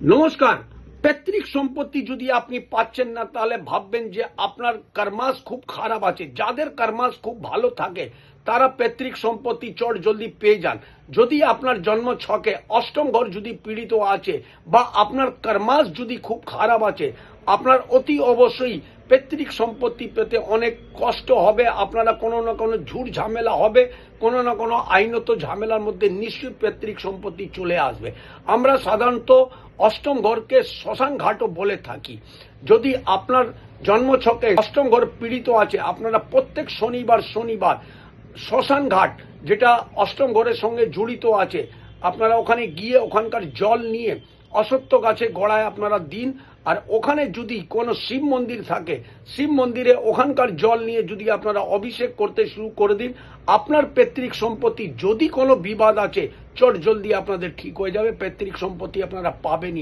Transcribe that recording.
নমস্কার। পৈতৃক সম্পত্তি যদি আপনি পাচ্ছেন না, তাহলে ভাববেন যে আপনার কর্মাস খুব খারাপ আছে। যাদের কর্মাস খুব ভালো থাকে, তারা পৈতৃক সম্পত্তি চট জলদি পেয়ে যান। যদি আপনার জন্ম ছকে অষ্টম ঘর যদি পীড়িত আছে বা আপনার কর্মাস যদি খুব খারাপ আছে, আপনার অতি অবশ্যই পৈতৃক সম্পত্তি পেতে অনেক কষ্ট হবে, আপনারা কোনো না কোনো ঝুট ঝামেলা হবে, কোনো না কোনো আইনত ঝামেলার মধ্যে নিশ্চয়ই পৈতৃক সম্পত্তি চলে আসবে। আমরা সাধারণত অষ্টম ঘরকে শ্মশান ঘাটও বলে থাকি। যদি আপনার জন্মছকে অষ্টম ঘর পীড়িত আছে, আপনারা প্রত্যেক শনিবার শনিবার শ্মশান ঘাট, যেটা অষ্টম ঘরের সঙ্গে জড়িত আছে, আপনারা ওখানে গিয়ে ওখানকার জল নিয়ে অসত্য গাছে গড়ায় আপনারা দিন। আর ওখানে যদি কোনো শিব মন্দির থাকে, শিব মন্দিরে ওখানকার জল নিয়ে যদি আপনারা অভিষেক করতে শুরু করে দিন, আপনার পৈতৃক সম্পত্তি যদি কোনো বিবাদ আছে, চট জলদি আপনাদের ঠিক হয়ে যাবে পৈতৃক সম্পত্তি আপনারা পাবেনই।